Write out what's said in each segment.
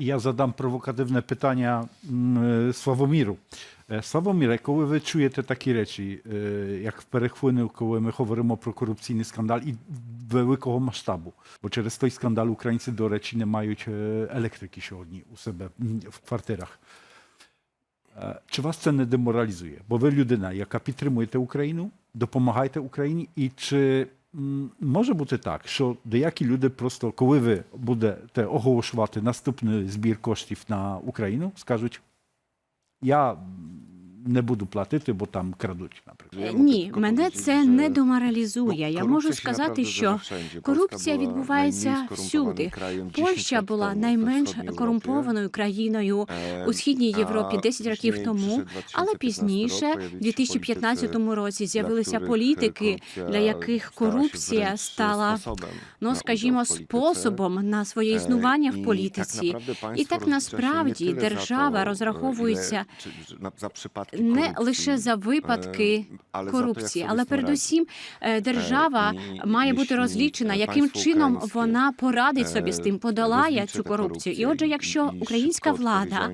Я задам провокативне питання м, Славоміру. Е, Славоміре, коли ви чуєте такі речі, е, як в перехвилину, коли ми говоримо про корупційний скандал і великого масштабу, бо через той скандал українці, до речі, не мають е, електрики сьогодні у себе м, в квартирах. Е, Чи вас це не деморалізує? Бо ви людина, яка підтримуєте Україну, допомагаєте Україні, і чи м, може бути так, що деякі люди просто, коли ви будете оголошувати наступний збір коштів на Україну, скажуть: я не буду платити, бо там крадуть, наприклад. Ні, мене це не bo деморалізує. Я можу сказати, що корупція відбувається всюди. skorumpowanym krajem 10 Польща була найменш корумпованою країною Е, у східній Європі 10 років тому. Але пізніше, в pojawiły 2015 році, з'явилися політики, для яких корупція стала, ну скажімо, способом на своє Е, існування в політиці. І так насправді держава розраховується не лише за випадки е, те, корупції, але передусім е, держава має бути розлічена, е, яким чином вона порадить собі з е, тим, подолає цю корупцію. І отже, якщо українська влада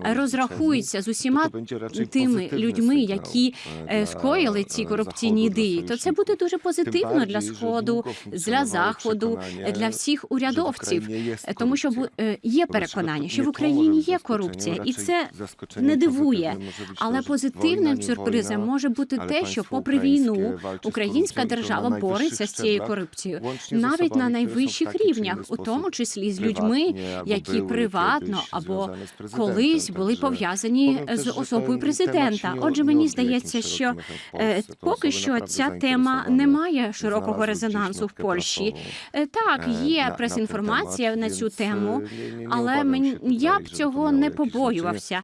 розрахується з усіма то będzie raczej тими людьми, які е, скоїли ці корупційні ідеї, то це буде дуже позитивно для сходу, для заходу, для всіх урядовців. Е, Тому що е, є переконання, що в Україні є корупція, і це не дивує. Але позитивним сюрпризом може бути ale те, що, попри війну, українська держава бореться з цією корупцією, навіть на найвищих рівнях, у тому числі з людьми, які приватно або колись були пов'язані з особою президента. Отже, мені здається, що е, поки що ця тема не має широкого резонансу в Польщі. Е, Так, е, є прес-інформація на цю тему, е, але мені я б цього не побоювався.